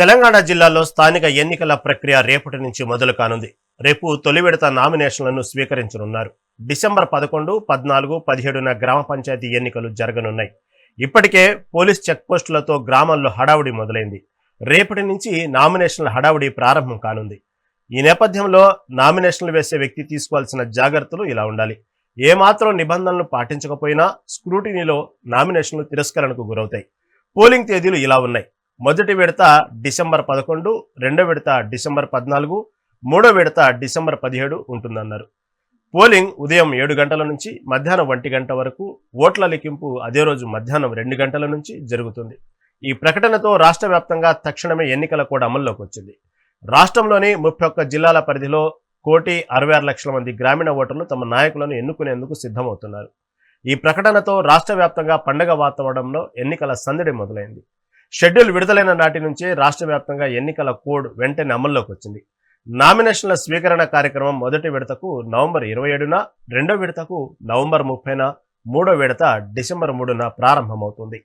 తెలంగాణ జిల్లాలో స్థానిక ఎన్నికల ప్రక్రియ రేపటి నుంచి మొదలు కానుంది. రేపు తొలి విడత నామినేషన్లను స్వీకరించనున్నారు. డిసెంబర్ పదకొండు పద్నాలుగు పదిహేడున గ్రామ పంచాయతీ ఎన్నికలు జరగనున్నాయి. ఇప్పటికే పోలీస్ చెక్పోస్టులతో గ్రామాల్లో హడావుడి మొదలైంది. రేపటి నుంచి నామినేషన్ల హడావుడి ప్రారంభం కానుంది. ఈ నేపథ్యంలో నామినేషన్లు వేసే వ్యక్తి తీసుకోవాల్సిన జాగ్రత్తలు ఇలా ఉండాలి. ఏమాత్రం నిబంధనలు పాటించకపోయినా స్క్రూటినీలో నామినేషన్లు తిరస్కరణకు గురవుతాయి. పోలింగ్ తేదీలు ఇలా ఉన్నాయి. మొదటి విడత డిసెంబర్ పదకొండు రెండో విడత డిసెంబర్ పద్నాలుగు మూడో విడత డిసెంబర్ పదిహేడు ఉంటుందన్నారు. పోలింగ్ ఉదయం ఏడు గంటల నుంచి మధ్యాహ్నం ఒంటి గంట వరకు ఓట్ల లెక్కింపు అదే రోజు మధ్యాహ్నం రెండు గంటల నుంచి జరుగుతుంది. ఈ ప్రకటనతో రాష్ట్ర వ్యాప్తంగా తక్షణమే ఎన్నికల కోడ్ అమల్లోకి వచ్చింది. రాష్ట్రంలోని ముప్పై ఒక్క జిల్లాల పరిధిలో కోటి అరవై ఆరు లక్షల మంది గ్రామీణ ఓటర్లు తమ నాయకులను ఎన్నుకునేందుకు సిద్ధమవుతున్నారు. ఈ ప్రకటనతో రాష్ట్ర వ్యాప్తంగా పండగ వాతావరణంలో ఎన్నికల సందడి మొదలైంది. షెడ్యూల్ విడుదలైన నాటి నుంచే రాష్ట్ర వ్యాప్తంగా ఎన్నికల కోడ్ వెంటనే అమల్లోకి వచ్చింది. నామినేషన్ల స్వీకరణ కార్యక్రమం మొదటి విడతకు నవంబర్ ఇరవై ఏడున రెండో విడతకు నవంబర్ ముప్పైన మూడో విడత డిసెంబర్ మూడున ప్రారంభమవుతుంది.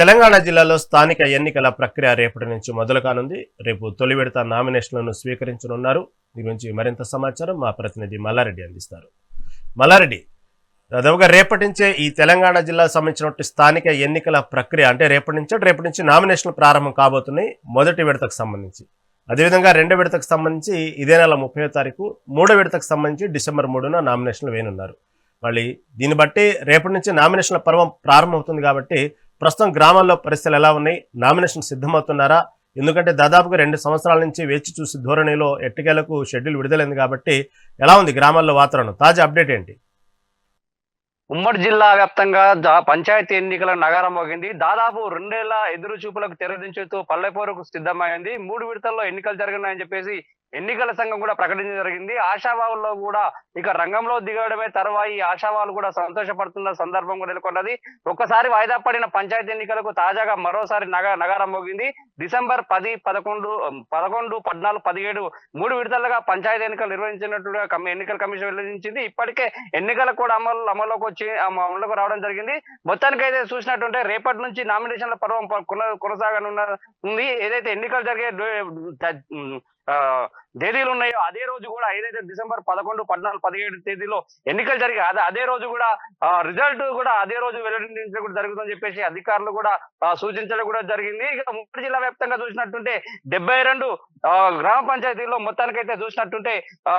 తెలంగాణ జిల్లాలో స్థానిక ఎన్నికల ప్రక్రియ రేపటి నుంచి మొదలు కానుంది. రేపు తొలి విడత నామినేషన్లను స్వీకరించనున్నారు. దీని గురించి మరింత సమాచారం మా ప్రతినిధి మల్లారెడ్డి అందిస్తారు. మల్లారెడ్డి దాదాపుగా రేపటి నుంచే ఈ తెలంగాణ జిల్లాకు సంబంధించినటువంటి స్థానిక ఎన్నికల ప్రక్రియ అంటే రేపటి నుంచే రేపటి నుంచి నామినేషన్లు ప్రారంభం కాబోతున్నాయి మొదటి విడతకు సంబంధించి. అదేవిధంగా రెండో విడతకు సంబంధించి ఇదే నెల ముప్పై తారీఖు మూడో విడతకు సంబంధించి డిసెంబర్ మూడున నామినేషన్లు వేయనున్నారు. మళ్ళీ దీన్ని బట్టి రేపటి నుంచి నామినేషన్ల పర్వం ప్రారంభమవుతుంది కాబట్టి ప్రస్తుతం గ్రామాల్లో పరిస్థితులు ఎలా ఉన్నాయి? నామినేషన్ సిద్ధమవుతున్నారా? ఎందుకంటే దాదాపుగా రెండు సంవత్సరాల నుంచి వేచి చూసి ధోరణిలో ఎట్టుకేలకు షెడ్యూల్ విడుదలైంది కాబట్టి ఎలా ఉంది గ్రామాల్లో వాతావరణం? తాజా అప్డేట్ ఏంటి? ఉమ్మడి జిల్లా వ్యాప్తంగా పంచాయతీ ఎన్నికల నగరం మోగింది. దాదాపు రెండేళ్ళ ఎదురు చూపులకు తెరదించుతూ పల్లెపోరుకు సిద్ధమైంది. మూడు విడతల్లో ఎన్నికలు జరగనాయని చెప్పేసి ఎన్నికల సంఘం కూడా ప్రకటించడం జరిగింది. ఆశావాహుల్లో కూడా ఇక రంగంలో దిగడమే తర్వాత ఈ ఆశావాహులు కూడా సంతోషపడుతున్న సందర్భం కూడా నెలకొన్నది. ఒక్కసారి వాయిదా పడిన పంచాయతీ ఎన్నికలకు తాజాగా మరోసారి నగ నగరం మోగింది. డిసెంబర్ పది పదకొండు పదకొండు పద్నాలుగు పదిహేడు మూడు విడతలుగా పంచాయతీ ఎన్నికలు నిర్వహించినట్టుగా ఎన్నికల కమిషన్ వెల్లడించింది. ఇప్పటికే ఎన్నికలకు కూడా అమలు అమల్లోకి వచ్చి అమ- అమలులోకి రావడం జరిగింది. మొత్తానికైతే చూసినట్టుంటే రేపటి నుంచి నామినేషన్ల పర్వం కొనసాగనున్న ఉంది. ఏదైతే ఎన్నికలు జరిగే తేదీలు ఉన్నాయో అదే రోజు కూడా ఏదైతే డిసెంబర్ పదకొండు పద్నాలుగు పదిహేడు తేదీలో ఎన్నికలు జరిగి అదే అదే రోజు కూడా రిజల్ట్ కూడా అదే రోజు వెల్లడించడం కూడా జరుగుతుందని చెప్పేసి అధికారులు కూడా సూచించడం కూడా జరిగింది. ఇక ముప్పై జిల్లా వ్యాప్తంగా చూసినట్టుంటే డెబ్బై రెండు గ్రామ పంచాయతీల్లో మొత్తానికైతే చూసినట్టుంటే ఆ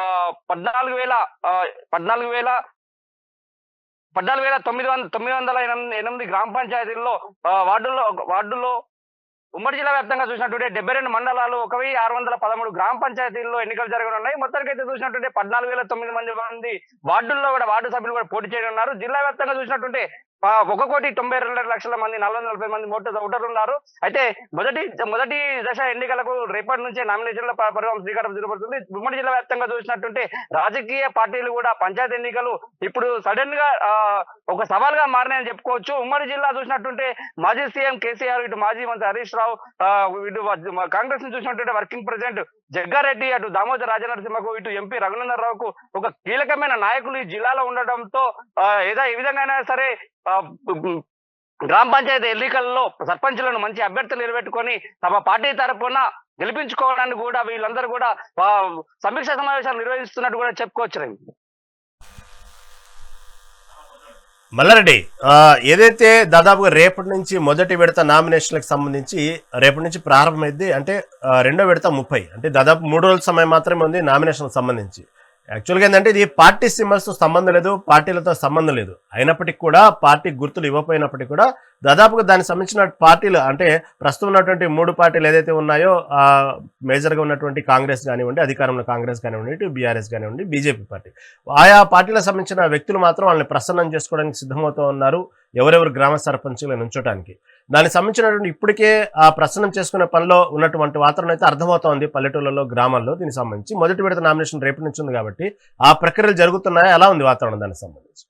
పద్నాలుగు వేల పద్నాలుగు వేల పద్నాలుగు వేల తొమ్మిది వందల తొమ్మిది వందల ఎనిమిది ఎనిమిది గ్రామ పంచాయతీల్లో వార్డుల్లో వార్డుల్లో ఉమ్మడి జిల్లా వ్యాప్తంగా చూసినట్టుంటే డెబ్బై రెండు మండలాలు ఒక వెయ్యి ఆరు వందల పదమూడు గ్రామ పంచాయతీల్లో ఎన్నికలు జరగనున్నాయి మొత్తానికైతే చూసినట్టుంటే పద్నాలుగు వేల తొమ్మిది మంది మంది వార్డుల్లో కూడా వార్డు సభ్యులు కూడా పోటీ చేయనున్నారు. జిల్లా వ్యాప్తంగా చూసినట్టుంటే ఒక కోటి తొంభై రెండు లక్షల మంది నలభై నలభై మంది ఓటర్ ఓటర్లు ఉన్నారు. అయితే మొదటి మొదటి దశ ఎన్నికలకు రేపటి నుంచే నామినేషన్ల పర్వం శ్రీకారం ఉమ్మడి జిల్లా వ్యాప్తంగా చూసినట్టుంటే రాజకీయ పార్టీలు కూడా పంచాయతీ ఎన్నికలు ఇప్పుడు సడన్గా ఒక సవాల్గా మారినాయని చెప్పుకోవచ్చు. ఉమ్మడి జిల్లా చూసినట్టుంటే మాజీ సీఎం కేసీఆర్ ఇటు మాజీ మంత్రి హరీష్ రావు ఇటు కాంగ్రెస్ని చూసినట్టు వర్కింగ్ ప్రెసిడెంట్ జగ్గారెడ్డి అటు దామోదర్ రాజనరసింహకు ఇటు ఎంపీ రఘునందన్ రావుకు ఒక కీలకమైన నాయకులు ఈ జిల్లాలో ఉండడంతో ఏదో ఏ విధంగా అయినా సరే గ్రామ పంచాయతీ ఎన్నికల్లో సర్పంచులను మంచి అభ్యర్థులు నిలబెట్టుకొని తమ పార్టీ తరఫున గెలిపించుకోవడానికి కూడా వీళ్ళందరూ కూడా సమీక్ష సమావేశాలు నిర్వహిస్తున్నట్టు కూడా చెప్పుకోవచ్చు మల్లారెడ్డి ఏదైతే దాదాపుగా రేపటి నుంచి మొదటి విడత నామినేషన్లకు సంబంధించి రేపటి నుంచి ప్రారంభమైంది అంటే రెండో విడత ముప్పై అంటే దాదాపు మూడు రోజుల సమయం మాత్రమే ఉంది నామినేషన్కి సంబంధించి. యాక్చువల్గా ఏంటంటే ఇది పార్టీ సింబల్స్తో సంబంధం లేదు పార్టీలతో సంబంధం లేదు. అయినప్పటికీ కూడా పార్టీ గుర్తులు ఇవ్వకపోయినప్పటికీ కూడా దాదాపుగా దానికి సంబంధించిన పార్టీలు అంటే ప్రస్తుతం ఉన్నటువంటి మూడు పార్టీలు ఏదైతే ఉన్నాయో మేజర్గా ఉన్నటువంటి కాంగ్రెస్ కానివ్వండి అధికారంలో కాంగ్రెస్ కానివ్వండి ఇటు బీఆర్ఎస్ కానివ్వండి బీజేపీ పార్టీ. ఆయా పార్టీలకు సంబంధించిన వ్యక్తులు మాత్రం వాళ్ళని ప్రసన్నం చేసుకోవడానికి సిద్ధమవుతూ ఉన్నారు ఎవరెవరు గ్రామ సర్పంచులను ఉంచడానికి దానికి సంబంధించినటువంటి ఇప్పటికే ఆ ప్రసన్నం చేసుకునే పనిలో ఉన్నటువంటి వాతావరణం అయితే అర్థమవుతోంది పల్లెటూళ్ళలో గ్రామాల్లో దీనికి సంబంధించి. మొదటి విడత నామినేషన్ రేపటి నుంచి ఉంది కాబట్టి ఆ ప్రక్రియలు జరుగుతున్నాయా? ఎలా ఉంది వాతావరణం దానికి సంబంధించి?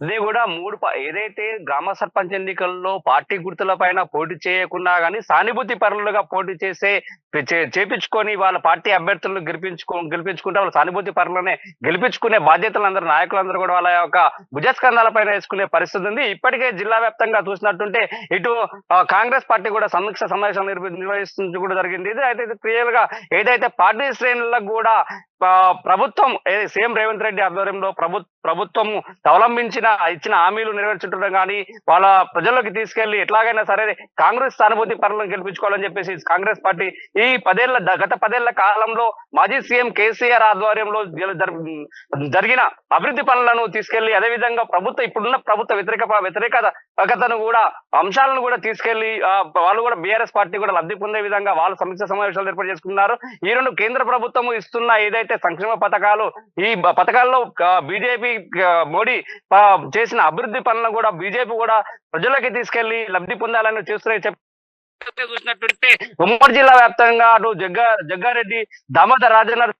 ఇది కూడా మూడు ఏదైతే గ్రామ సర్పంచ్ ఎన్నికల్లో పార్టీ గుర్తుల పైన పోటీ చేయకుండా గానీ సానుభూతి పరులుగా పోటీ చేసే చేపించుకొని వాళ్ళ పార్టీ అభ్యర్థులను గెలిపించుకో గెలిపించుకుంటే వాళ్ళ సానుభూతి పరులనే గెలిపించుకునే బాధ్యతలు అందరూ నాయకులందరూ కూడా వాళ్ళ యొక్క భుజస్కంధాల పైన వేసుకునే పరిస్థితి ఉంది. ఇప్పటికే జిల్లా వ్యాప్తంగా చూసినట్టుంటే ఇటు కాంగ్రెస్ పార్టీ కూడా సమీక్ష సమావేశం నిర్వహిస్తుంది కూడా జరిగింది. ఇది అయితే క్లియర్గా ఏదైతే పార్టీ శ్రేణులకు కూడా ప్రభుత్వం సీఎం రేవంత్ రెడ్డి ఆధ్వర్యంలో ప్రభు ప్రభుత్వం అవలంబించిన ఇచ్చిన హామీలు నెరవేర్చుంటడం కానీ వాళ్ళ ప్రజల్లోకి తీసుకెళ్ళి ఎట్లాగైనా సరే కాంగ్రెస్ సానుభూతి పనులను గెలిపించుకోవాలని చెప్పేసి కాంగ్రెస్ పార్టీ ఈ పదేళ్ళ గత పదేళ్ళ కాలంలో మాజీ సీఎం కేసీఆర్ ఆధ్వర్యంలో జరిగిన అభివృద్ధి పనులను తీసుకెళ్ళి అదే విధంగా ప్రభుత్వ ఇప్పుడున్న ప్రభుత్వ వ్యతిరేక వ్యతిరేకతను కూడా అంశాలను కూడా తీసుకెళ్ళి వాళ్ళు కూడా బీఆర్ఎస్ పార్టీ కూడా లబ్ధి పొందే విధంగా వాళ్ళు సమీక్ష సమావేశాలు ఏర్పాటు చేసుకున్నారు. ఈ రెండు కేంద్ర ప్రభుత్వం ఇస్తున్న ఏదైతే సంక్షేమ పథకాలు ఈ పథకాల్లో బీజేపీ మోడీ చేసిన అభివృద్ధి పనులను కూడా బీజేపీ కూడా ప్రజలకి తీసుకెళ్ళి లబ్ధి పొందాలని చూస్తున్న చెప్ చూసినట్టుంటే ఉమ్మడి జిల్లా వ్యాప్తంగా అటు జగ్గా జగ్గారెడ్డి దామోదర్ రాజేందర్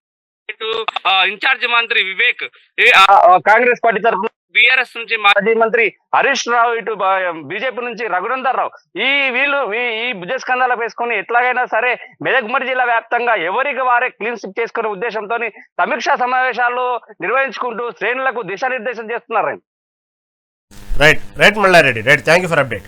ఇన్ఛార్జ్ మంత్రి వివేక్ కాంగ్రెస్ పార్టీ తరఫున బీఆర్ఎస్ నుంచి మాజీ మంత్రి హరీష్ రావు ఇటు బీజేపీ నుంచి రఘునందర్ రావు. ఈ వీళ్ళు ఈ- భుజస్కంధాలు వేసుకొని ఎట్లాగైనా సరే మెదక్ ఉమ్మడి జిల్లా వ్యాప్తంగా ఎవరికి వారే క్లీన్ స్విప్ చేసుకునే ఉద్దేశంతో సమీక్షా సమావేశాలు నిర్వహించుకుంటూ శ్రేణులకు దిశానిర్దేశం చేస్తున్నారు right right Mallareddy. Right thank you for update